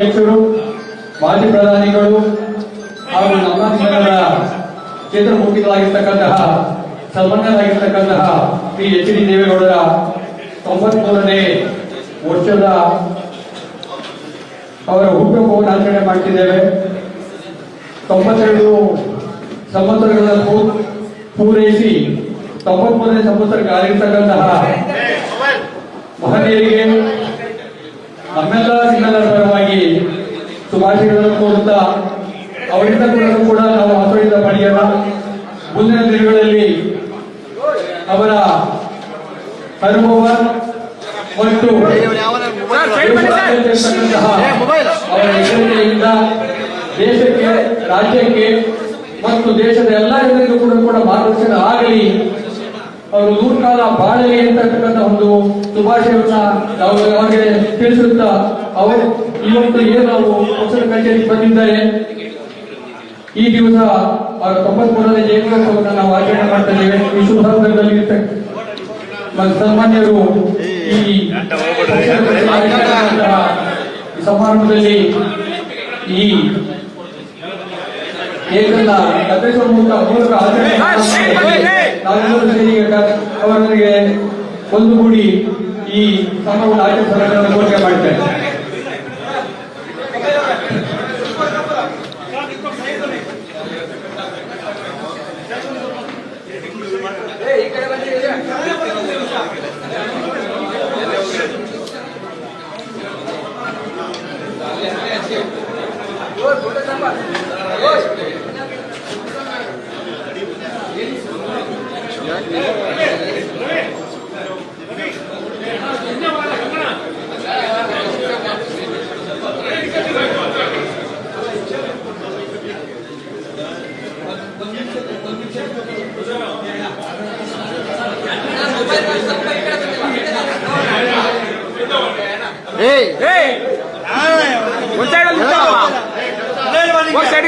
ಅಧ್ಯಕ್ಷರು, ಮಾಜಿ ಪ್ರಧಾನಿಗಳು ಹಾಗೂ ನಮ್ಮ ಸಂಘದ ಕ್ಷೇತ್ರಮುಖಿಗಳಾಗಿರ್ತಕ್ಕಂತಹ ಸನ್ಮಾನ್ಯರಾಗಿರ್ತಕ್ಕಂತಹ ಪಿ ಎಚ್ ಡಿ ದೇವೇಗೌಡರ ತೊಂಬತ್ಮೂರನೇ ವರ್ಷದ ಅವರ ಹುಟ್ಟುಹಬ್ಬವನ್ನು ಆಚರಣೆ ಮಾಡ್ತಿದ್ದೇವೆ. ತೊಂಬತ್ತೆರಡು ಸಂವತ್ಸರಗಳ ಪೂ- ಪೂರೈಸಿ ತೊಂಬತ್ಮೂರನೇ ಸಂವತ್ಸರಕ್ಕೆ ಆಗಿರ್ತಕ್ಕಂತಹ ಮಹನೀಯರಿಗೆ ನಮ್ಮೆಲ್ಲ ಸಿಂಗಲರ ಪರವಾಗಿ ಶುಭಾಶಯಗಳನ್ನು ಕೋರುತ್ತಾ ಅವರಿಂದ ಕೂಡ ನಾವು ಹಸುವಿಂದ ಪಡೆಯೋಣ ಮುಂದಿನ ದಿನಗಳಲ್ಲಿ ಅವರ ಅನುಭವ ಮತ್ತು ಅವರ ಹೆಸರಿಕೆಯಿಂದ ದೇಶಕ್ಕೆ, ರಾಜ್ಯಕ್ಕೆ ಮತ್ತು ದೇಶದ ಎಲ್ಲ ಜನರಿಗೂ ಕೂಡ ಮಾರ್ಗದರ್ಶನ ಆಗಲಿ. ಅವರು ದೂರ ಕಾಲ ಬಾಳಲಿ ಅಂತಕ್ಕಂಥ ಒಂದು ಶುಭಾಶಯವನ್ನ ನಾವು ಅವರಿಗೆ ತಿಳಿಸುತ್ತಾ ಅವರು ಇವತ್ತು ಏನು ನಾವು ಪಕ್ಷದ ಕಚೇರಿಗೆ ಬಂದಿದ್ದಾರೆ? ಈ ದಿವಸ ಅವರ ತೊಂಬತ್ಮೂರನೇ ಜಯಂತ್ಯೋತ್ಸವವನ್ನು ನಾವು ಆಚರಣೆ ಮಾಡ್ತಾ ಇದ್ದೇವೆ. ಈ ಶುಭ ಸಂದರ್ಭದಲ್ಲಿ ಸನ್ಮಾನ್ಯರು ಈ ಸಮಾರಂಭದಲ್ಲಿ ಈ ಕೇಕನ್ನ ಕತ್ತರಿಸುವ ಮೂಲಕ ಮೂಲಕ. ನಾವೆಲ್ಲರೂ ಸೇರಿ ಈಗ ಅವರಿಗೆ ಒಂದುಗೂಡಿ ಈ ಸಂಭ್ರಮವನ್ನು ಆಚರಿಸಲು ಘೋಷಣೆ ಮಾಡ್ತೇವೆ ಏಯ್ ಒಂದ್ ಸೈಡ್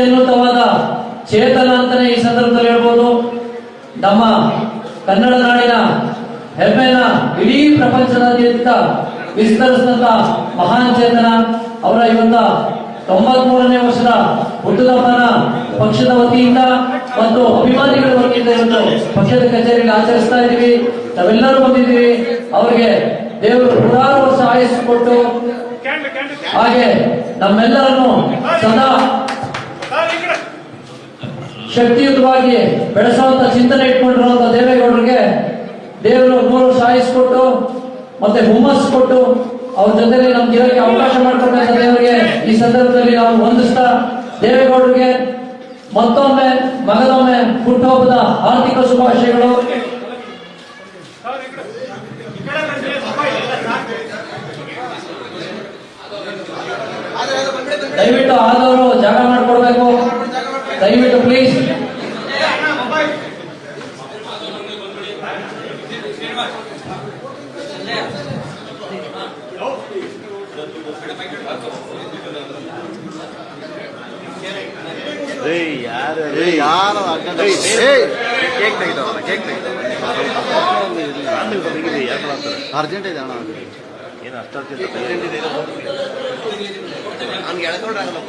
ಅತ್ಯುನ್ನತವಾದ ಚೇತನ ಅಂತಾನೆ ಈ ಸಂದರ್ಭದಲ್ಲಿ ಹೇಳ್ಬೋದು. ನಮ್ಮ ಕನ್ನಡ ನಾಡಿನ ಹೆಮ್ಮೆನ ಇಡೀ ಪ್ರಪಂಚದಾದ್ಯಂತ ವಿಸ್ತರಿಸಿದಂತ ಮಹಾನ್ ಚೇತನ ಅವರ ಇವತ್ತ ತೊಂಬತ್ ಮೂರನೇ ವರ್ಷದ ಹುಟ್ಟುಹಬ್ಬನ ಪಕ್ಷದ ವತಿಯಿಂದ ಮತ್ತು ಅಭಿಮಾನಿಗಳ ವತಿಯಿಂದ ಇವತ್ತು ಪಕ್ಷದ ಕಚೇರಿಯಲ್ಲಿ ಆಚರಿಸ್ತಾ ಇದ್ದೀವಿ. ನಾವೆಲ್ಲರೂ ಬಂದಿದ್ದೀವಿ. ಅವರಿಗೆ ದೇವರು ನೂರಾರು ವರ್ಷ ಆಯಸ್ಸು ಕೊಟ್ಟು ಹಾಗೆ ನಮ್ಮೆಲ್ಲರನ್ನು ಸದಾ ಶಕ್ತಿಯುತವಾಗಿ ಬೆಳೆಸುವಂತ ಚಿಂತನೆ ಇಟ್ಕೊಂಡಿರುವಂತ ದೇವೇಗೌಡರಿಗೆ ದೇವರು ಮೂರು ಸಾಯಿಸ್ಕೊಟ್ಟು ಮತ್ತೆ ಹುಮ್ಮಸ್ ಕೊಟ್ಟು, ಅವ್ರ ಜೊತೆಲಿ ನಮ್ಗೆ ಇರೋಕೆ ಅವಕಾಶ ಮಾಡಿಕೊಟ್ಟಂತ ದೇವರಿಗೆ ಈ ಸಂದರ್ಭದಲ್ಲಿ ನಾವು ಹೊಂದಿಸ್ತಾ ದೇವೇಗೌಡರಿಗೆ ಮತ್ತೊಮ್ಮೆ ಮಗದೊಮ್ಮೆ ಹುಟ್ಟುಹಬ್ಬದ ಆರ್ಥಿಕ ಶುಭಾಶಯಗಳು. ದಯವಿಟ್ಟು ಆದವರು ಜಾಗ ಮಾಡಿಕೊಡ್ಬೇಕು. ದಯವಿಟ್ಟು ಪ್ಲೀಸ್ ಏಯ್ ಯಾರು ಏಯ್ ಯಾರು ಏಯ್ ಕೇಕ್ ತೆಗಿತಾವಲ್ಲ ಕೇಕ್ ಅರ್ಜೆಂಟ್ ಇದೆ ಅಣ್ಣ ಏನು ಅಷ್ಟು ಅರ್ಜೆಂಟ್ ಅವ್ನಿಗೆ ಎಳ್ಕೊಂಡ್ರಾಗಲ್ಲ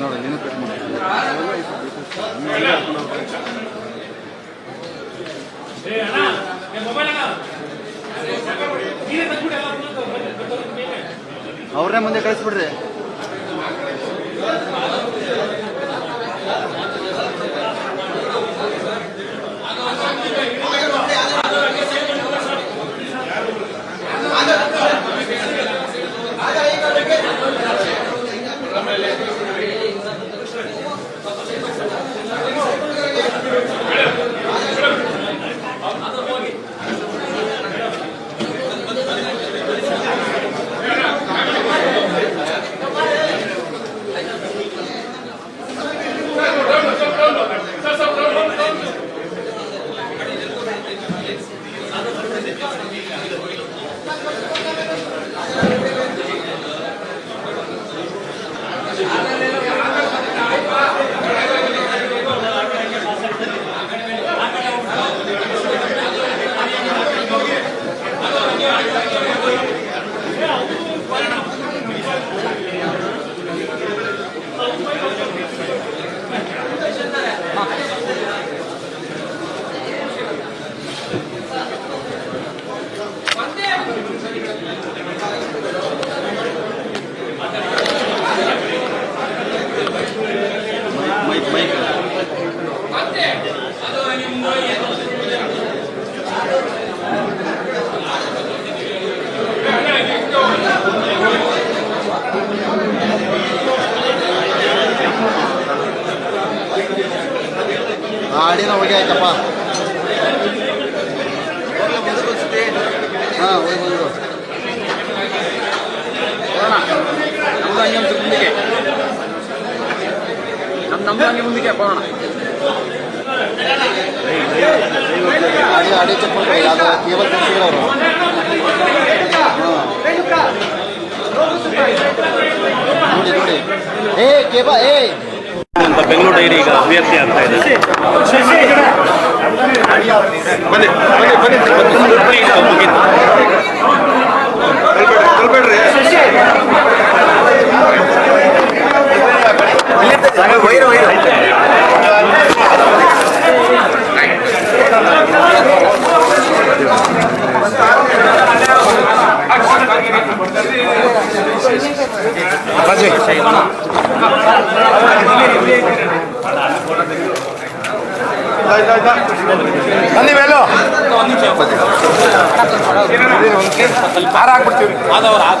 ನೋಡಿ ನೀನು ಕಟ್ ಅವ್ರನ್ನೇ ಮುಂದೆ ಕಳಿಸ್ಬಿಡ್ರಿ. ನಮ್ದು ಹಂಗೆ ಮುಂದಕ್ಕೆ. ನಮ್ ನಮ್ದು ಹಂಗೆ ಮುಂದಕ್ಕೆ ಹೋಗೋಣ ಅಡಿ ಗಾಡಿ ಚೆಕ್ ಮಾಡ್ತಾರೆ ಅದು ಕೇಬಲ್ ಅವರು ನೋಡಿ ನೋಡಿ ಏ ಕೇಬಲ್ ಏ. ಅಂತ ಬೆಂಗಳೂರು ಡೈರಿ ಈಗ ಅಭ್ಯರ್ಥಿ ಆಗ್ತಾ ಇದೆ. ಬನ್ನಿ ಬನ್ನಿ ಬನ್ನಿ ಮುಗಿತು. ಮುಗೀತು ಬನ್ನಿ ಮೇಲು ಹಾರ ಹಾಕ್ಬಿಡ್ತೀವಿ ಆದವ್ರು ಆದ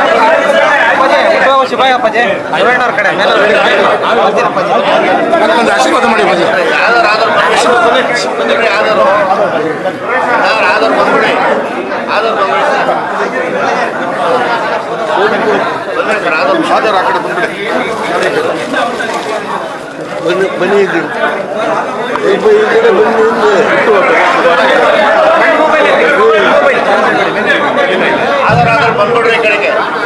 ಆಶೀರ್ವಾದ ಅವತ್ತು ಅವರು ಮನೆ ಮೇಲೆ ಹ್ಯಾಬಿಟ್ ಅಂತ ಹೇಳಿ ಸರ್ ಅಪ್ಪಾಜಿ ಹುಟ್ಟುಹಬ್ಬ ಶುಭಾಶಯಗಳು ಶಿವಾಯ ಅಪ್ಪಾಜಿ ಐವಣ್ಣವ್ರ ಕಡೆ ಒಂದು ಆಶೀರ್ವಾದ ಮಾಡಿ ಅಪ್ಪಾಜಿ ಆಧಾರ್ ಆ ಕಡೆ ಬಂದ್ಬಿಡಿ ಬನ್ನಿ ಬನ್ನಿ ಇಲ್ಲಿ ಈ ಬ- ಈ ಕಡೆ ಬನ್ನಿ ಇಲ್ಲಿ. ಬನ್ನಿ ಈ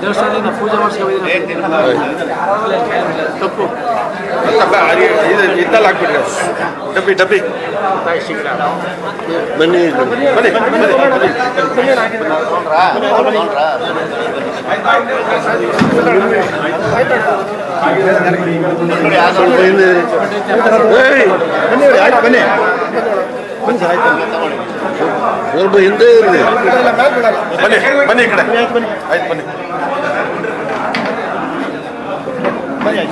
ದೇವಸ್ಥಾನದಿಂದ ಪೂಜೆ ಮಾಡಿಸ್ಕೊಂಡು ತಪ್ಪು ಇದ್ದಲ್ಲಿ ಹಾಕ್ಬಿಟ್ರೆ ಡಬ್ಬಿ ಡಬ್ಬಿ ಬನ್ನಿ. ಬನ್ನಿ ಬನ್ನಿ ಸ್ವಲ್ಪ ಇರಿ. ಆಯ್ತು ಬನ್ನಿ ಸ್ವಲ್ಪ ಹಿಂದೆ ಇರಲಿ. ಬನ್ನಿ ಬನ್ನಿ ಈ ಕಡೆ. ಆಯ್ತು ಬನ್ನಿ.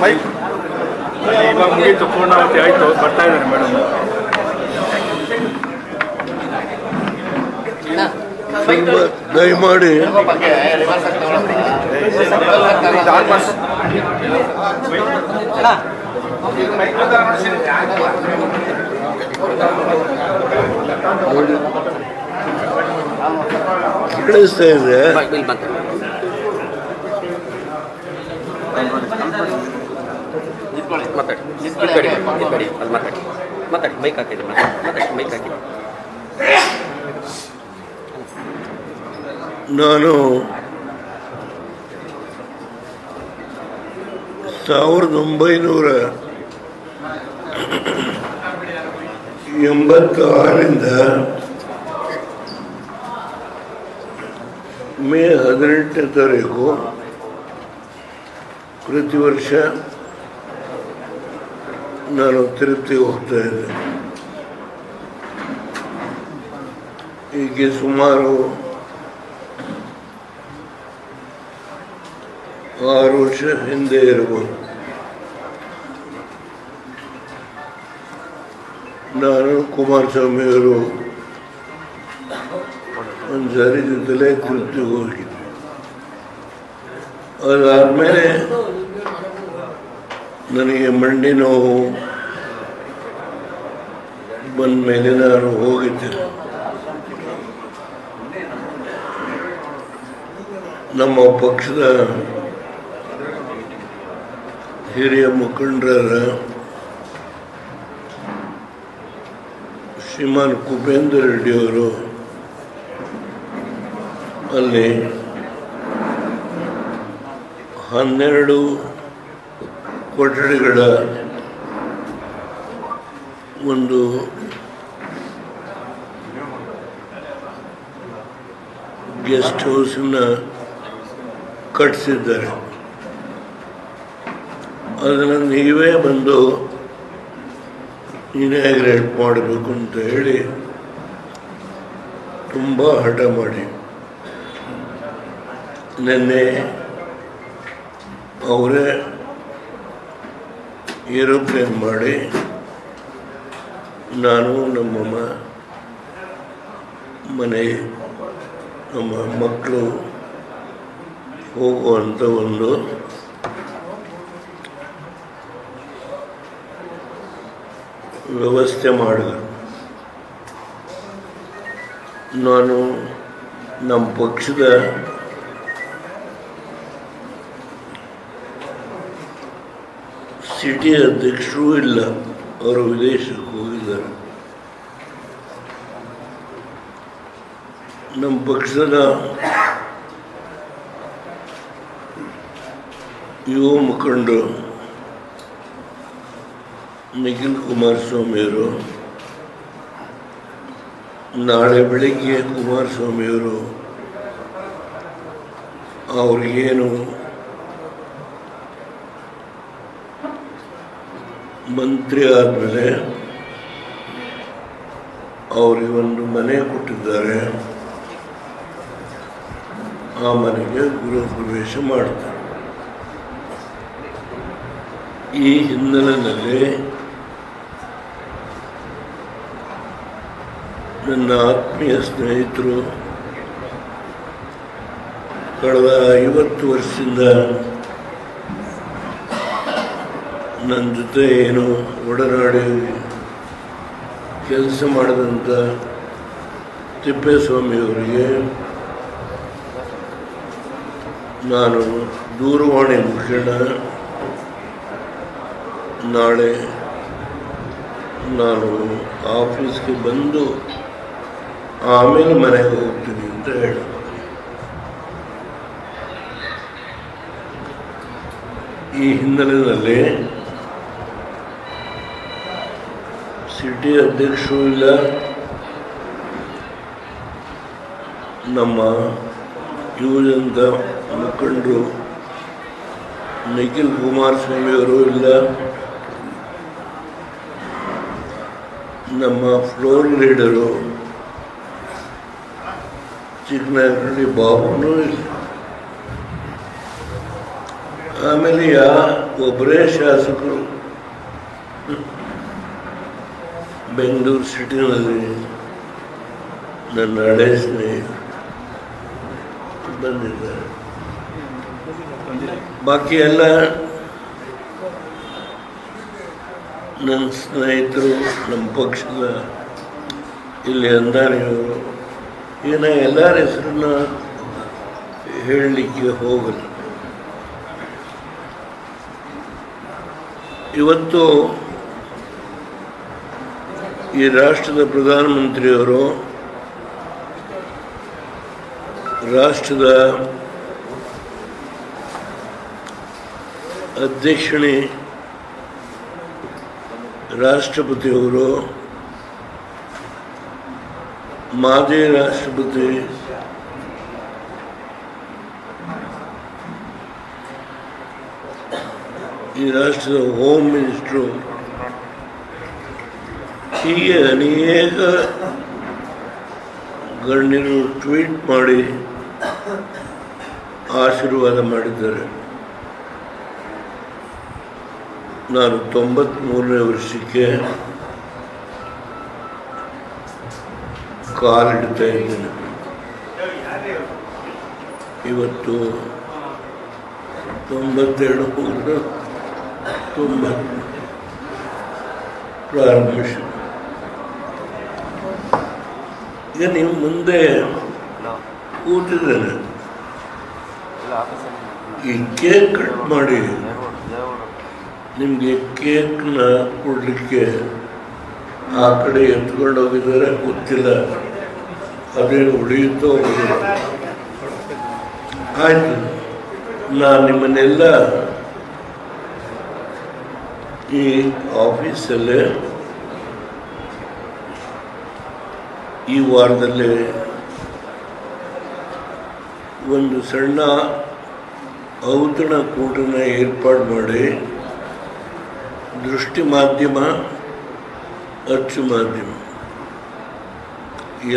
ಮೈಕ್ ಇವಾಗ ಮುಗೀತು ಪೂರ್ಣಾವತಿ ಆಯ್ತು ಬರ್ತಾ ಇದ್ದಾರೆ ಮೇಡಮ್. ಸ್ವಲ್ಪ ದಯಮಾಡಿ ನೋಡಿ. ಕಳಿಸ್ತಾ ಇದೆ ಮಾತಾಡಿ ಈ ಕಡೆ ಈ ಕಡೆ ಅಲ್ಲಿ ಮಾತಾಡಿ ಮಾತಾಡಿ ಮೈಕ್ ಹಾಕಿದ್ರೆ ಮಾತಾಡಿ ಮೈಕ್ ಹಾಕಿದ್ರೆ ನಾನು ಸಾವಿರದ ಒಂಬೈನೂರ ಎಂಬತ್ತಾರರಿಂದ ಮೇ ಹದಿನೆಂಟನೇ ತಾರೀಕು ಪ್ರತಿ ವರ್ಷ ನಾನು ತಿರುಪತಿಗೆ ಹೋಗ್ತಾ ಇದ್ದೆ. ಹೀಗೆ ಸುಮಾರು ಆರು ವರ್ಷ ಹಿಂದೆ ಇರಬಹುದು. ನಾನು ಕುಮಾರಸ್ವಾಮಿಯವರು ಒಂದು ಸಾರಿ ಜೊತೆಲೇ ತಿರುಪ್ತಿಗೆ ಹೋಗಿದ್ದೆ ಅದಾದಮೇಲೆ ನನಗೆ ಮಂಡಿ ನೋವು ಬಂದ ಮೇಲೆ ನಾನು ಹೋಗಿದ್ದೆ. ನಮ್ಮ ಪಕ್ಷದ ಹಿರಿಯ ಮುಖಂಡರ ಶ್ರೀಮಾನ್ ಕುಪೇಂದ್ರ ರೆಡ್ಡಿಯವರು ಅಲ್ಲಿ ಹನ್ನೆರಡು ಕೊಠಡಿಗಳ ಒಂದು ಗೆಸ್ಟ್ ಹೌಸನ್ನ ಕಟ್ಟಿಸಿದ್ದಾರೆ ಅದನ್ನು ನೀವೇ ಬಂದು ಇನಾಗ್ರೇಟ್ ಮಾಡಬೇಕು ಅಂತ ಹೇಳಿ ತುಂಬ ಹಠ ಮಾಡಿ. ನಿನ್ನೆ ಅವರೇ ಏರೋಪ್ಲೇನ್ ಮಾಡಿ ನಾನು ನಮ್ಮಮ್ಮ ಮನೆ ನಮ್ಮ ಮಕ್ಕಳು ಹೋಗುವಂಥ ಒಂದು ವ್ಯವಸ್ಥೆ ಮಾಡಿದರು. ನಾನು ನಮ್ಮ ಪಕ್ಷದ ಸಿಟಿ ಅಧ್ಯಕ್ಷರೂ ಇಲ್ಲ ಅವರು ವಿದೇಶಕ್ಕೆ ಹೋಗಿದ್ದಾರೆ ನಮ್ಮ ಪಕ್ಷದ ಯುವ ಮುಖಂಡರು ನಿಖಿಲ್ ಕುಮಾರಸ್ವಾಮಿಯವರು ನಾಳೆ ಬೆಳಿಗ್ಗೆ ಕುಮಾರಸ್ವಾಮಿಯವರು ಅವ್ರಿಗೇನು ಮಂತ್ರಿ ಆದಮೇಲೆ ಅವರಿಗೆ ಒಂದು ಮನೆ ಕೊಟ್ಟಿದ್ದಾರೆ. ಆ ಮನೆಗೆ ಗೃಹ ಪ್ರವೇಶ ಮಾಡ್ತಾರೆ. ಈ ಹಿನ್ನೆಲೆಯಲ್ಲಿ ನನ್ನ ಆತ್ಮೀಯ ಸ್ನೇಹಿತರು, ಕಳೆದ ಐವತ್ತು ವರ್ಷದಿಂದ ನನ್ನ ಜೊತೆ ಏನು ಒಡನಾಡಿ ಕೆಲಸ ಮಾಡಿದಂಥ ತಿಪ್ಪೇಸ್ವಾಮಿಯವರಿಗೆ ನಾನು ದೂರವಾಣಿ ಮುಖೇಣ ನಾಳೆ ನಾನು ಆಫೀಸ್ಗೆ ಬಂದು ಆಮೇಲೆ ಮನೆಗೆ ಹೋಗ್ತೀನಿ ಅಂತ ಹೇಳಿ. ಈ ಹಿನ್ನೆಲೆಯಲ್ಲಿ ಸಿಟಿ ಅಧ್ಯಕ್ಷರು ಇಲ್ಲ ನಮ್ಮ ಯುವಜನದ ಮುಖಂಡರು ನಿಖಿಲ್ ಕುಮಾರಸ್ವಾಮಿಯವರು ಇಲ್ಲ. ನಮ್ಮ ಫ್ಲೋರ್ ಲೀಡರು ಚಿಕ್ಕನಾಗರಳ್ಳಿ ಬಾಬುನೂ ಇಲ್ಲ. ಆಮೇಲೆ ಯಾ ಒಬ್ಬರೇ ಶಾಸಕರು ಬೆಂಗಳೂರು ಸಿಟಿನಲ್ಲಿ ನನ್ನ ಹಳೆ ಸ್ನೇಹಿತರು ಬಂದಿದ್ದಾರೆ. ಬಾಕಿ ಎಲ್ಲ ನನ್ನ ಸ್ನೇಹಿತರು, ನಮ್ಮ ಪಕ್ಷದ ಇಲ್ಲಿ ಅಂದಾರಿಯವರು ಏನ ಎಲ್ಲರ ಹೆಸರನ್ನ ಹೇಳಲಿಕ್ಕೆ ಹೋಗಲ್ಲ. ಇವತ್ತು ಈ ರಾಷ್ಟ್ರದ ಪ್ರಧಾನಮಂತ್ರಿಯವರು ರಾಷ್ಟ್ರದ ಅಧ್ಯಕ್ಷಣೆ ರಾಷ್ಟ್ರಪತಿಯವರು ಮಾಜಿ ರಾಷ್ಟ್ರಪತಿ ಈ ರಾಷ್ಟ್ರದ ಹೋಮ್ ಮಿನಿಸ್ಟ್ರು ಹೀಗೆ ಅನೇಕ ಗಣ್ಯರು ಟ್ವೀಟ್ ಮಾಡಿ ಆಶೀರ್ವಾದ ಮಾಡಿದ್ದಾರೆ. ನಾನು ತೊಂಬತ್ಮೂರನೇ ವರ್ಷಕ್ಕೆ ಕಾಲಿಡ್ತಾ ಇದ್ದೇನೆ. ಇವತ್ತು ತೊಂಬತ್ತೆರಡು ತೊಂಬತ್ತು ಪ್ರಾರಂಭಿಸಿ ಈಗ ನೀವು ಮುಂದೆ ಕೂತಿದ್ದೇನೆ. ಈ ಕೇಕ್ ಕಟ್ ಮಾಡಿ. ನಿಮಗೆ ಕೇಕ್ನ ಕೊಡಲಿಕ್ಕೆ ಆ ಕಡೆ ಎತ್ಕೊಂಡು ಹೋಗಿದ್ದಾರೆ ಗೊತ್ತಿಲ್ಲ. ಅದೇ ಉಳಿಯುತ್ತೋ ಆಯಿತು ಆಯ್ತು. ನಾನು ನಿಮ್ಮನ್ನೆಲ್ಲ ಈ ಆಫೀಸಲ್ಲೇ ಈ ವಾರದಲ್ಲಿ ಒಂದು ಸಣ್ಣ ಔತಣ ಕೂಟನ ಏರ್ಪಾಡು ಮಾಡಿ ದೃಷ್ಟಿ ಮಾಧ್ಯಮ, ಅಚ್ಚು ಮಾಧ್ಯಮ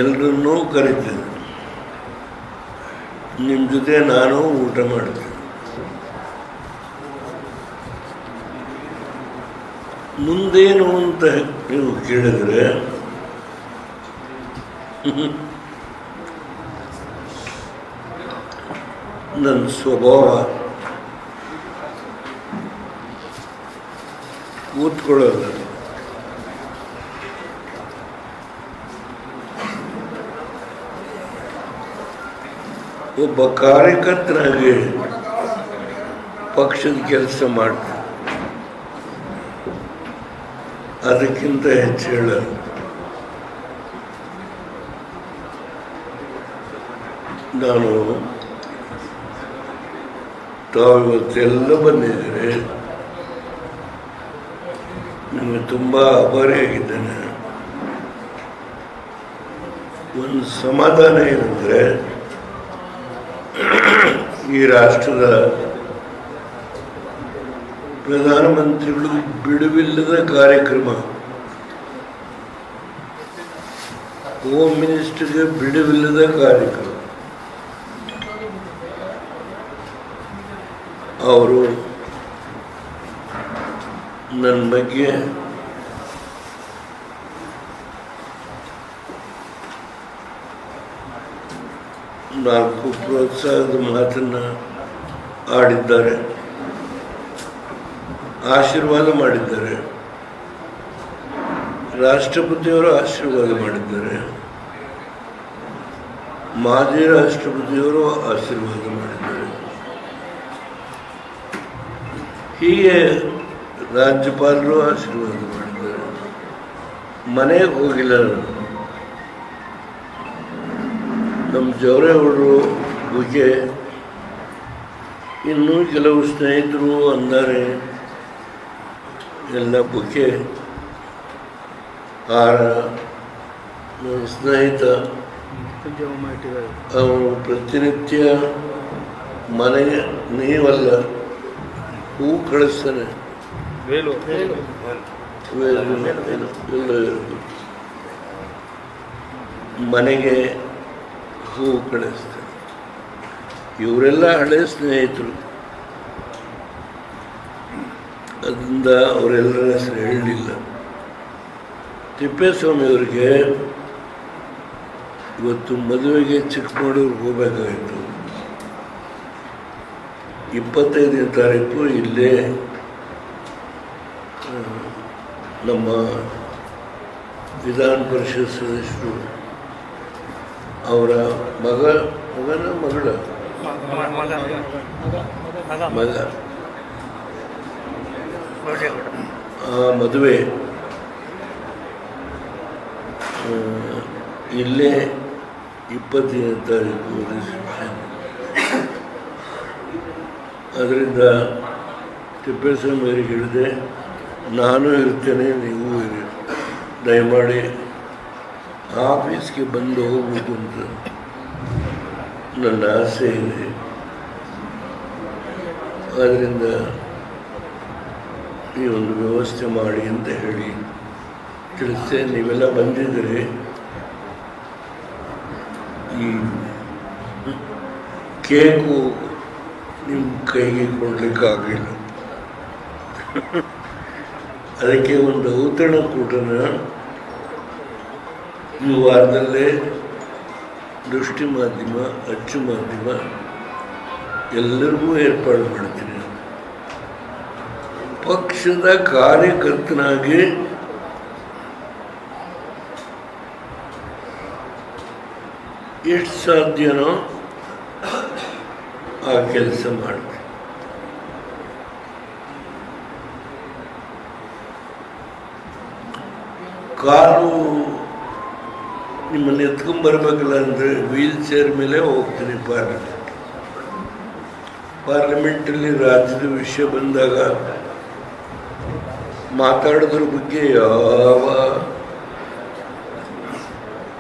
ಎಲ್ಲರನ್ನೂ ಕರೀತೇನೆ. ನಿಮ್ಮ ಜೊತೆ ನಾನು ಊಟ ಮಾಡ್ತೇನೆ. ಮುಂದೇನು ಅಂತ ನೀವು ಕೇಳಿದ್ರೆ ನನ್ನ ಸ್ವಭಾವ ಕೂತ್ಕೊಳ್ಳೋದು ಒಬ್ಬ ಕಾರ್ಯಕರ್ತನಾಗಿ ಪಕ್ಷದ ಕೆಲಸ ಮಾಡ್ತೀನಿ ಅದಕ್ಕಿಂತ ಹೆಚ್ಚು ಹೇಳಲ್ಲ ನಾನು ತಾವು ಇವತ್ತೆಲ್ಲ ಬಂದಿದ್ದೀರಿ ನಿಮಗೆ ತುಂಬ ಆಭಾರಿಯಾಗಿದ್ದೇನೆ ಒಂದು ಸಮಾಧಾನ ಏನಂದರೆ, ಈ ರಾಷ್ಟ್ರದ ಪ್ರಧಾನಮಂತ್ರಿಗಳು ಬಿಡುವಿಲ್ಲದ ಕಾರ್ಯಕ್ರಮ. ಹೋಮ್ ಮಿನಿಸ್ಟರ್ಗೆ ಬಿಡುವಿಲ್ಲದ ಕಾರ್ಯಕ್ರಮ. ಅವರು ನನ್ನ ಬಗ್ಗೆ ನಾಲ್ಕು ಪ್ರೋತ್ಸಾಹದ ಮಾತನ್ನು ಆಡಿದ್ದಾರೆ. ಆಶೀರ್ವಾದ ಮಾಡಿದ್ದಾರೆ. ರಾಷ್ಟ್ರಪತಿಯವರು ಆಶೀರ್ವಾದ ಮಾಡಿದ್ದಾರೆ. ಮಾಜಿ ರಾಷ್ಟ್ರಪತಿಯವರು ಆಶೀರ್ವಾದ ಮಾಡಿದ್ದಾರೆ. ಹೀಗೆ ರಾಜ್ಯಪಾಲರು ಆಶೀರ್ವಾದ ಮಾಡಿದ್ದಾರೆ. ಮನೆಗೆ ಹೋಗಿಲ್ಲ. ನಾನು ನಮ್ಮ ಜವರೇಗೌಡರು ಬಗ್ಗೆ ಇನ್ನೂ ಕೆಲವು ಸ್ನೇಹಿತರು ಅಂದರೆ. ಎಲ್ಲ ಬುಕ್ಕೆ ಆಹಾರ ನನ್ನ ಸ್ನೇಹಿತ ಅವನು ಪ್ರತಿನಿತ್ಯ ಮನೆಗೆ ನೀವಲ್ಲ. ಹೂ ಕಳಿಸ್ತಾನೆ. ವೇಲು. ಮನೆಗೆ ಹೂ ಕಳಿಸ್ತಾನೆ. ಇವರೆಲ್ಲ ಹಳೆ ಸ್ನೇಹಿತರು. ಅದರಿಂದ ಅವರೆಲ್ಲರ ಹೆಸರು ಹೇಳಲಿಲ್ಲ. ತಿಪ್ಪೇಸ್ವಾಮಿಯವರಿಗೆ ಇವತ್ತು ಮದುವೆಗೆ ಚಿಕ್ಕಮಗಳೂರಿಗೆ ಹೋಗಬೇಕಾಗಿತ್ತು. ಇಪ್ಪತ್ತೈದನೇ ತಾರೀಕು ಇಲ್ಲೇ ನಮ್ಮ ವಿಧಾನ ಪರಿಷತ್ ಸದಸ್ಯರು ಅವರ ಮಗ, ಮಗನ ಮಗಳ? ಮಗ. ಆ ಮದುವೆ ಇಲ್ಲೇ ಇಪ್ಪತ್ತನೇ ತಾರೀಕು. ಅದರಿಂದ ತಿಪ್ಪೇಸ್ವಾಮಿಯವರಿಗೆ ಹೇಳಿದೆ, ನಾನು ಇರ್ತೇನೆ, ನೀವು ಇರಿ. ದಯಮಾಡಿ ಆಫೀಸ್ಗೆ ಬಂದು ಹೋಗ್ಬೇಕು ಅಂತ ನನ್ನ ಆಸೆ ಇದೆ. ಅದರಿಂದ ಈ ಒಂದು ವ್ಯವಸ್ಥೆ ಮಾಡಿ ಅಂತ ಹೇಳಿ ತಿಳಿಸ್ತೆ ನೀವೆಲ್ಲ ಬಂದಿದ್ದೀರಿ ಈ ಕೇಕು ನಿಮ್ಮ ಕೈಗೆ ಕೊಡಲಿಕ್ಕಾಗಲಿಲ್ಲ. ಅದಕ್ಕೆ ಒಂದು ಔತಣ ಕೂಟನ ಈ ವಾರದಲ್ಲೇ ದೃಷ್ಟಿ ಮಾಧ್ಯಮ, ಅಚ್ಚು ಮಾಧ್ಯಮ ಎಲ್ಲರಿಗೂ ಏರ್ಪಾಡು ಮಾಡ್ತೀನಿ. ಪಕ್ಷದ ಕಾರ್ಯಕರ್ತನಾಗಿ ಎಷ್ಟು ಸಾಧ್ಯನೋ ಆ ಕೆಲಸ ಮಾಡ್ತೀನಿ ಕಾಲು ನಿಮ್ಮನ್ನು ಎತ್ಕೊಂಡ್ಬರ್ಬೇಕಲ್ಲ ಅಂದರೆ ವೀಲ್ ಚೇರ್ ಮೇಲೆ ಹೋಗ್ತೀನಿ ಪಾರ್ಲಿಮೆಂಟ್ ಪಾರ್ಲಿಮೆಂಟಲ್ಲಿ ರಾಜ್ಯದ ವಿಷಯ ಬಂದಾಗ ಮಾತಾಡೋದ್ರ ಬಗ್ಗೆ ಯಾವ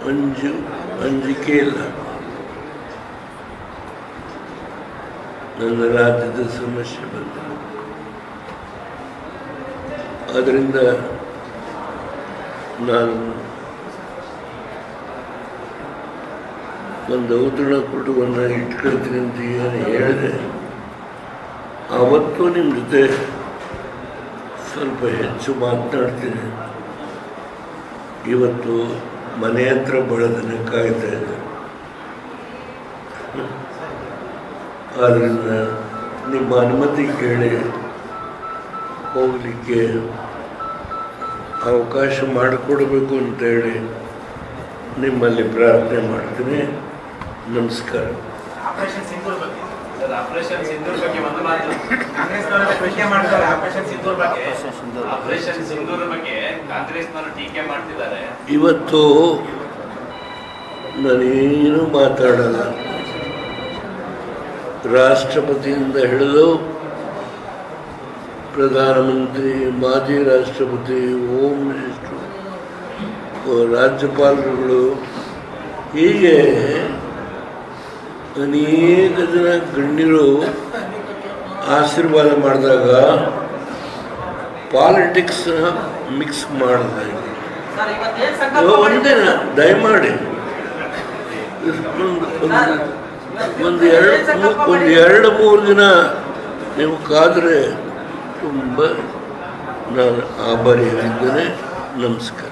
ಅಂಜು ಅಂಜಿಕೆ ಇಲ್ಲ. ನನ್ನ ರಾಜ್ಯದ ಸಮಸ್ಯೆ ಬಂದ ಅದರಿಂದ ನಾನು ಒಂದು ಔತಣ ಕುಟುಂಬವನ್ನು ಇಟ್ಕೊಳ್ತೀನಿ ಅಂತ ಏನು ಹೇಳಿದೆ. ಆವತ್ತು ನಿಮ್ಮ ಜೊತೆ ಸ್ವಲ್ಪ ಹೆಚ್ಚು ಮಾತನಾಡ್ತೀನಿ. ಇವತ್ತು ಮನೆ ಹತ್ರ ಬಳದನೆ ಕಾಯ್ತಾ ಇದೆ. ಆದ್ದರಿಂದ ನಿಮ್ಮ ಅನುಮತಿ ಕೇಳಿ ಹೋಗಲಿಕ್ಕೆ ಅವಕಾಶ ಮಾಡಿಕೊಡ್ಬೇಕು ಅಂತೇಳಿ ನಿಮ್ಮಲ್ಲಿ ಪ್ರಾರ್ಥನೆ ಮಾಡ್ತೀನಿ. ನಮಸ್ಕಾರ. ಆಪರೇಷನ್ ಸಿಂಧೂರ್ ಬಗ್ಗೆ ಒಂದು ಮಾತು. ಕಾಂಗ್ರೆಸ್ನವರು ಟೀಕೆ ಮಾಡ್ತಾರೆ ಆಪರೇಷನ್ ಸಿಂಧೂರ್ ಬಗ್ಗೆ ಆಪರೇಷನ್ ಸಿಂಧೂರ್ ಬಗ್ಗೆ ಕಾಂಗ್ರೆಸ್ನವರು ಟೀಕೆ ಮಾಡ್ತಿದ್ದಾರೆ. ಇವತ್ತು ನಾನೇನು ಮಾತಾಡಲ್ಲ. ರಾಷ್ಟ್ರಪತಿಯಿಂದ ಹಿಡಿದು ಪ್ರಧಾನಮಂತ್ರಿ ಮಾಜಿ ರಾಷ್ಟ್ರಪತಿ ಓಂ ಮಿನಿಸ್ಟ್ರು ರಾಜ್ಯಪಾಲರುಗಳು ಹೀಗೆ ಅನೇಕ ಜನ ಗಣ್ಯರು ಆಶೀರ್ವಾದ ಮಾಡಿದಾಗ ಪಾಲಿಟಿಕ್ಸ್ನ ಮಿಕ್ಸ್ ಮಾಡಿದಾಗ. ಇವಾಗ ಒಂದೇ ದಯಮಾಡಿ. ಒಂದು ಒಂದು ಎರಡು ಒಂದು ಎರಡು ಮೂರು ದಿನ ನೀವು ಕಾದರೆ ತುಂಬ ನಾನು ಆಭಾರಿಯಾಗಿದ್ದೇನೆ. ನಮಸ್ಕಾರ.